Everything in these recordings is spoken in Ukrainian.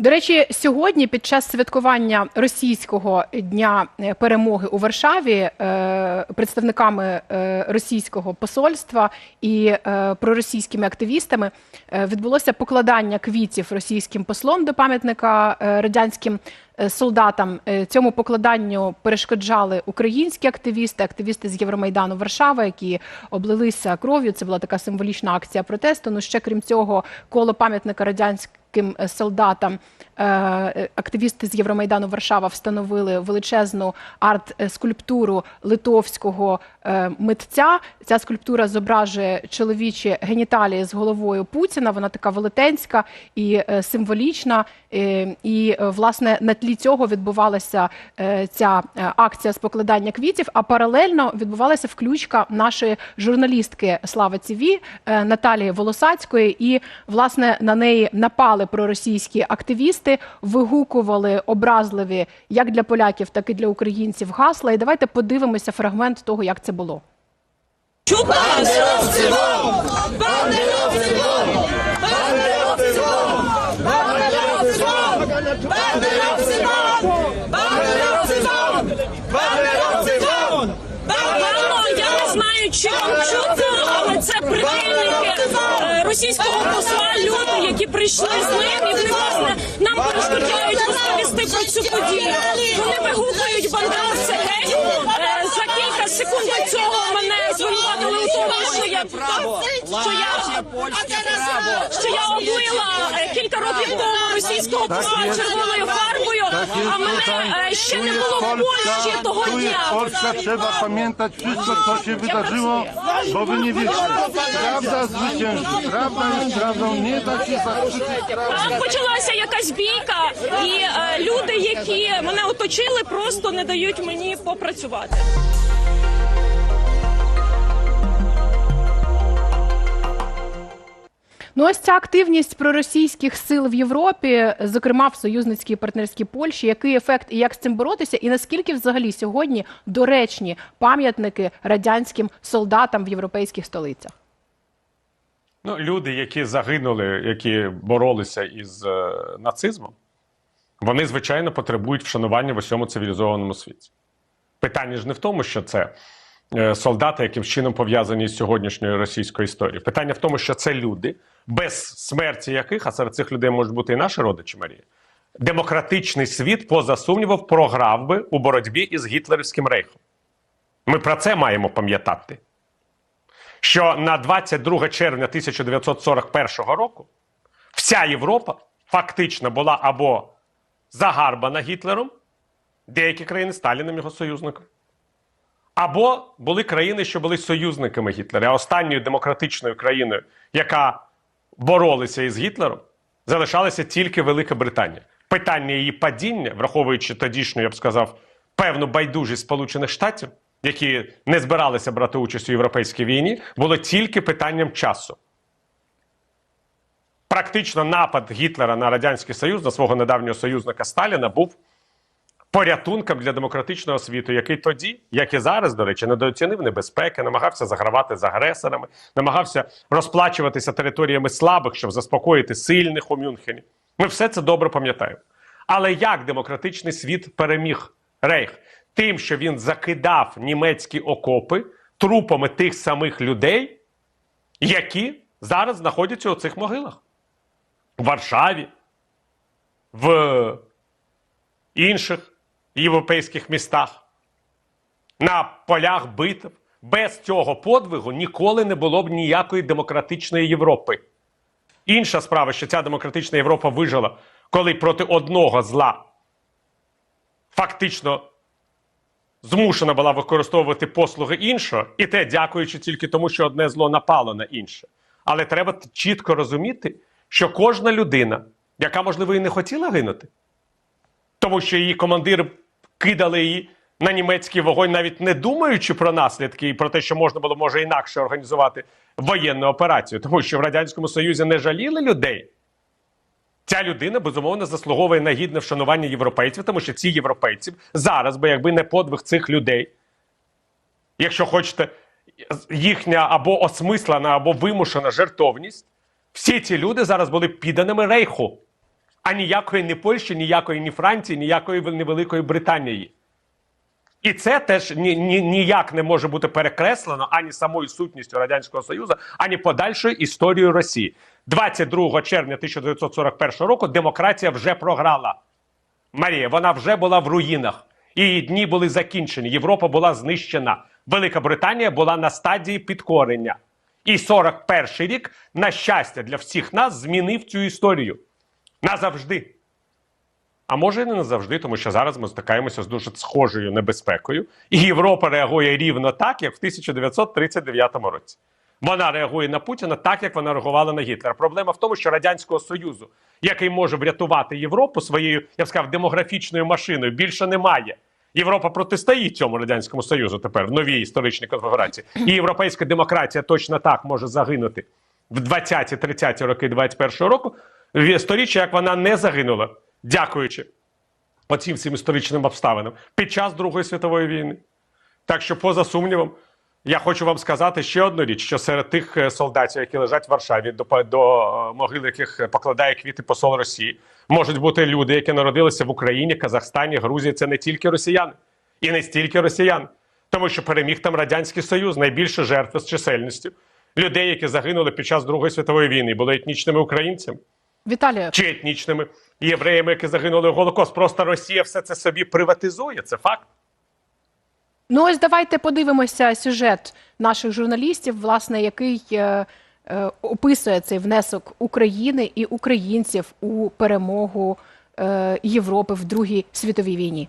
До речі, сьогодні під час святкування російського дня е, перемоги у Варшаві е, представниками е, російського посольства і проросійськими активістами відбулося покладання квітів російським послом до пам'ятника радянським солдатам. Цьому покладанню перешкоджали українські активісти, активісти з Євромайдану Варшава, які облилися кров'ю. Це була така символічна акція протесту. Ну ще крім цього, коло пам'ятника радянським е, солдатам е, активісти з Євромайдану Варшава встановили величезну арт-скульптуру литовського е, митця. Ця скульптура зображує чоловічі геніталії з головою Путіна. Вона така велетенська і е, символічна. Е, І е, власне на тлі цього відбувалася е, ця е, акція з покладання квітів. А паралельно відбувалася включка нашої журналістки Слава ЦІВІ е, Наталії Волосацької. І власне на неї напали проросійські активісти, вигукували образливі як для поляків, так і для українців гасла. І давайте подивимося фрагмент того, як це було. Я не знаю, вам але це прихильники російського посла люди, які прийшли з ним, і вони власне нам перешкоджають розповісти про цю подію. Вони вигукують бандеровця геть. Е, За кілька секунд до цього що я що я що я облила кілька років тому російського посла червоною фарбою, а мене е, ще не було в Польщі того дня. Polska, trzeba pamiętać wszystko, co się wydarzyło, bo wy nie wiecie. Prawda zwycięży. Prawda jest prawdą, nie da się prawdy. Там почалася якась бійка, і е, люди, які мене оточили, просто не дають мені попрацювати. Ну, ось ця активність проросійських сил в Європі, зокрема в союзницькій партнерській Польщі, який ефект і як з цим боротися, і наскільки взагалі сьогодні доречні пам'ятники радянським солдатам в європейських столицях? Ну, люди, які загинули, які боролися із е, нацизмом, вони, звичайно, потребують вшанування в усьому цивілізованому світі. Питання ж не в тому, що це солдати, яким чином пов'язані з сьогоднішньою російською історією. Питання в тому, що це люди, без смерті яких, а серед цих людей можуть бути і наші родичі Марії, демократичний світ, поза сумнівом, програв би у боротьбі із гітлерівським рейхом. Ми про це маємо пам'ятати що на 22 червня 1941 року вся Європа фактично була або загарбана Гітлером, деякі країни Сталіним його союзником, або були країни, що були союзниками Гітлера. А останньою демократичною країною, яка боролася із Гітлером, залишалася тільки Велика Британія. Питання її падіння, враховуючи тодішню, я б сказав, певну байдужість Сполучених Штатів, які не збиралися брати участь у європейській війні, було тільки питанням часу. Практично напад Гітлера на Радянський Союз, на свого недавнього союзника Сталіна, був порятунком для демократичного світу, який тоді, як і зараз, до речі, недооцінив небезпеки, намагався загравати з агресорами, намагався розплачуватися територіями слабих, щоб заспокоїти сильних у Мюнхені. Ми все це добре пам'ятаємо. Але як демократичний світ переміг Рейх? Тим, що він закидав німецькі окопи трупами тих самих людей, які зараз знаходяться у цих могилах в Варшаві, в інших європейських містах, на полях битв. Без цього подвигу ніколи не було б ніякої демократичної Європи. Інша справа, що ця демократична Європа вижила, коли проти одного зла фактично змушена була використовувати послуги іншого, і те дякуючи тільки тому, що одне зло напало на інше. Але треба чітко розуміти, що кожна людина, яка, можливо, і не хотіла гинути, тому що її командири кидали її на німецький вогонь, навіть не думаючи про наслідки і про те, що можна було може інакше організувати воєнну операцію, тому що в радянському союзі не жаліли людей. Ця людина безумовно заслуговує на гідне вшанування європейців, тому що ці європейці зараз би, якби не подвиг цих людей, якщо хочете, їхня або осмислена, або вимушена жертовність, всі ці люди зараз були підданими рейху. А ніякої ні Польщі, ніякої ні Франції, ніякої не Великої Британії. І це теж ні, ні, ніяк не може бути перекреслено ані самою сутністю Радянського Союзу, ані подальшою історією Росії. 22 червня 1941 року демократія вже програла. Марія, вона вже була в руїнах. Її дні були закінчені. Європа була знищена. Велика Британія була на стадії підкорення. І 41 рік, на щастя, для всіх нас змінив цю історію назавжди. А може і не назавжди, тому що зараз ми стикаємося з дуже схожою небезпекою, і Європа реагує рівно так, як в 1939 році. Вона реагує на Путіна так, як вона реагувала на Гітлера. Проблема в тому, що Радянського Союзу, який може врятувати Європу своєю, я б сказав, демографічною машиною, більше немає. Європа протистоїть цьому радянському союзу тепер в новій історичній конфігурації. І європейська демократія точно так може загинути в 20-30 роки 21-го року. Сторіччя, як вона не загинула, дякуючи оцім всім історичним обставинам під час Другої світової війни. Так що, поза сумнівом, я хочу вам сказати ще одну річ: що серед тих е, солдатів, які лежать в Варшаві, до, до е, могил яких покладає квіти посол Росії, можуть бути люди, які народилися в Україні, Казахстані, Грузії. Це не тільки росіяни, і не стільки росіян, тому що переміг там радянський союз, найбільше жертви з чисельністю людей, які загинули під час Другої світової війни, були етнічними українцями Віталію, чи етнічними євреями, які загинули в Голокост. Просто Росія все це собі приватизує. Це факт. ну ось давайте подивимося сюжет наших журналістів, власне, який е, е, описує цей внесок України і українців у перемогу е, Європи в Другій світовій війні.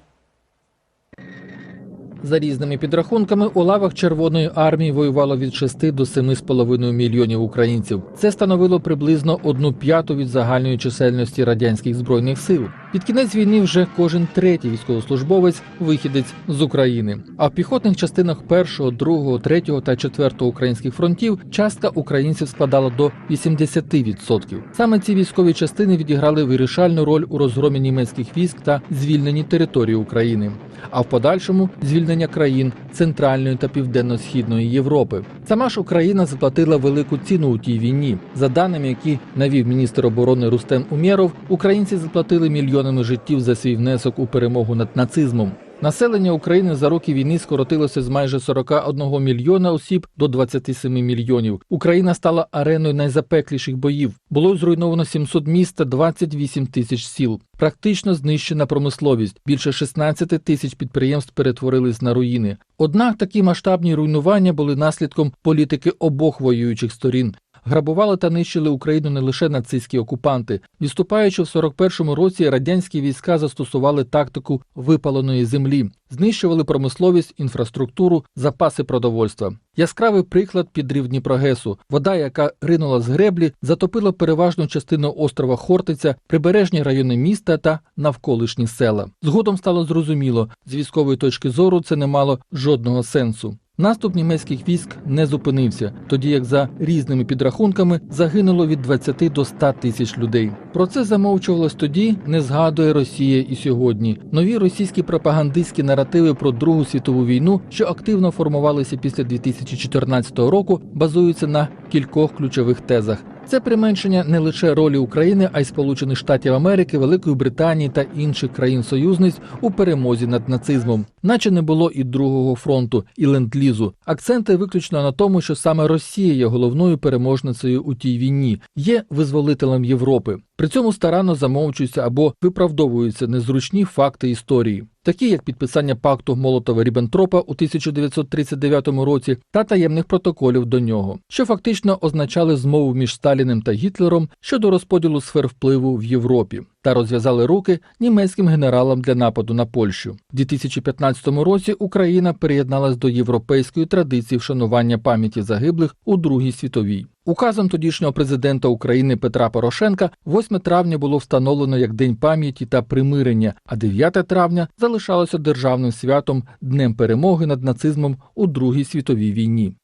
За різними підрахунками, у лавах Червоної армії воювало від 6 до 7,5 мільйонів українців. Це становило приблизно одну п'яту від загальної чисельності радянських збройних сил. Під кінець війни вже кожен третій військовослужбовець вихідець з України. А в піхотних частинах першого, другого, третього та четвертого українських фронтів частка українців складала до 80%. Саме ці військові частини відіграли вирішальну роль у розгромі німецьких військ та звільненні території України а в подальшому звільнення країн Центральної та Південно-Східної Європи. Сама ж Україна заплатила велику ціну у тій війні. За даними, які навів міністр оборони Рустем Умєров, українці заплатили мільйонами життів за свій внесок у перемогу над нацизмом. Населення України за роки війни скоротилося з майже 41 мільйона осіб до 27 мільйонів. Україна стала ареною найзапекліших боїв. Було зруйновано 700 міст та 28 тисяч сіл. Практично знищена промисловість. Більше 16 тисяч підприємств перетворились на руїни. Однак такі масштабні руйнування були наслідком політики обох воюючих сторін. Грабували та нищили Україну не лише нацистські окупанти. Відступаючи в 41-му році, радянські війська застосували тактику випаленої землі, знищували промисловість, інфраструктуру, запаси продовольства. Яскравий приклад підрив Дніпрогесу. Вода, яка ринула з греблі, затопила переважну частину острова Хортиця, прибережні райони міста та навколишні села. Згодом стало зрозуміло, з військової точки зору це не мало жодного сенсу. Наступ німецьких військ не зупинився, тоді як за різними підрахунками загинуло від 20 до 100 тисяч людей. Про це замовчувалось тоді, не згадує Росія і сьогодні. Нові російські пропагандистські наративи про Другу світову війну, що активно формувалися після 2014 року, базуються на кількох ключових тезах. Це применшення не лише ролі України, а й Сполучених Штатів Америки, Великої Британії та інших країн-союзниць у перемозі над нацизмом, наче не було і другого фронту, і ленд-лізу. Акценти виключно на тому, що саме Росія є головною переможницею у тій війні, є визволителем Європи. При цьому старанно замовчуються або виправдовуються незручні факти історії. Такі як підписання пакту Молотова Ріббентропа у 1939 році та таємних протоколів до нього, що фактично означали змову між Сталіним та Гітлером щодо розподілу сфер впливу в Європі, та розв'язали руки німецьким генералам для нападу на Польщу. У 2015 році Україна приєдналась до європейської традиції вшанування пам'яті загиблих у Другій світовій. Указом тодішнього президента України Петра Порошенка 8 травня було встановлено як День пам'яті та примирення, а 9 травня залишалося державним святом Днем перемоги над нацизмом у Другій світовій війні.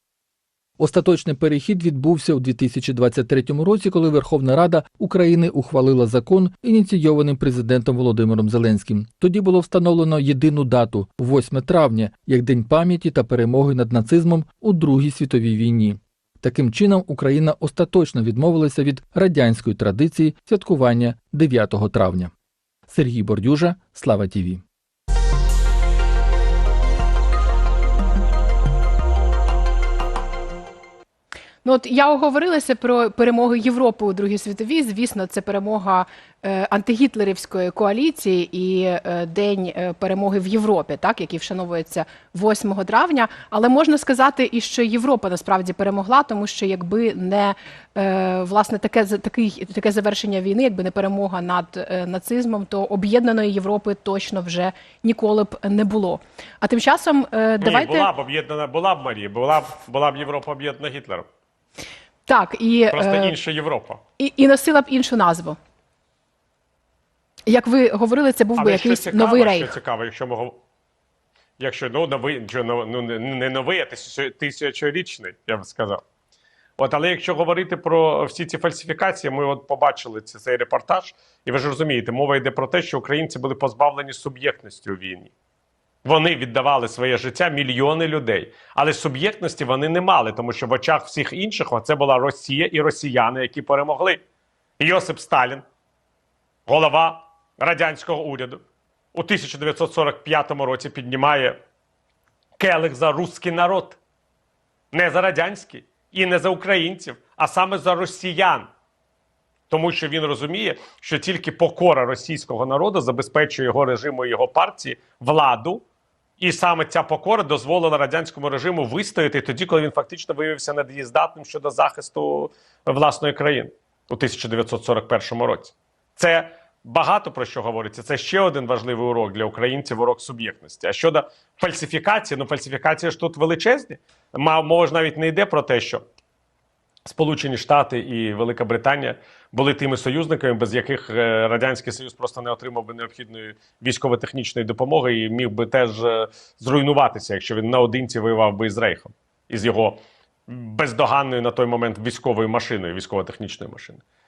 Остаточний перехід відбувся у 2023 році, коли Верховна Рада України ухвалила закон, ініційований президентом Володимиром Зеленським. Тоді було встановлено єдину дату 8 травня, як День пам'яті та перемоги над нацизмом у Другій світовій війні. Таким чином, Україна остаточно відмовилася від радянської традиції святкування 9 травня. Сергій Бордюжа, Слава Тіві. Ну от я оговорилася про перемогу Європи у Другій світовій. Звісно, це перемога е, антигітлерівської коаліції і е, день е, перемоги в Європі, так який вшановується 8 травня. Але можна сказати, і що Європа насправді перемогла, тому що якби не е, власне таке такий таке завершення війни, якби не перемога над е, нацизмом, то об'єднаної Європи точно вже ніколи б не було. А тим часом е, давайте Ні, була б об'єднана, була б Марія, була б була б Європа об'єднана Гітлером. Так і Просто е, інша Європа. і, і носила б іншу назву. Як ви говорили, це був би Але що якийсь цікаво, новий що рейх. цікаво, якщо ми Якщо ну новий, що, ну, не- новий, а тисячорічний, я б сказав. От, але якщо говорити про всі ці фальсифікації, ми от побачили цей репортаж, і ви ж розумієте, мова йде про те, що українці були позбавлені суб'єктності у війні. Вони віддавали своє життя мільйони людей, але суб'єктності вони не мали, тому що в очах всіх інших це була Росія і росіяни, які перемогли. Йосип Сталін, голова радянського уряду, у 1945 році піднімає келих за руський народ. Не за радянський і не за українців, а саме за росіян. Тому що він розуміє, що тільки покора російського народу забезпечує його режиму його партії владу. І саме ця покора дозволила радянському режиму вистояти тоді, коли він фактично виявився недієздатним щодо захисту власної країни у 1941 році. Це багато про що говориться. Це ще один важливий урок для українців, урок суб'єктності. А щодо фальсифікації, ну фальсифікації ж тут величезні. Ма- Мова ж навіть не йде про те, що Сполучені Штати і Велика Британія були тими союзниками, без яких е, радянський союз просто не отримав би необхідної військово-технічної допомоги і міг би теж е, зруйнуватися, якщо він наодинці воював би із Рейхом із його бездоганною на той момент військовою машиною, військово-технічною машиною.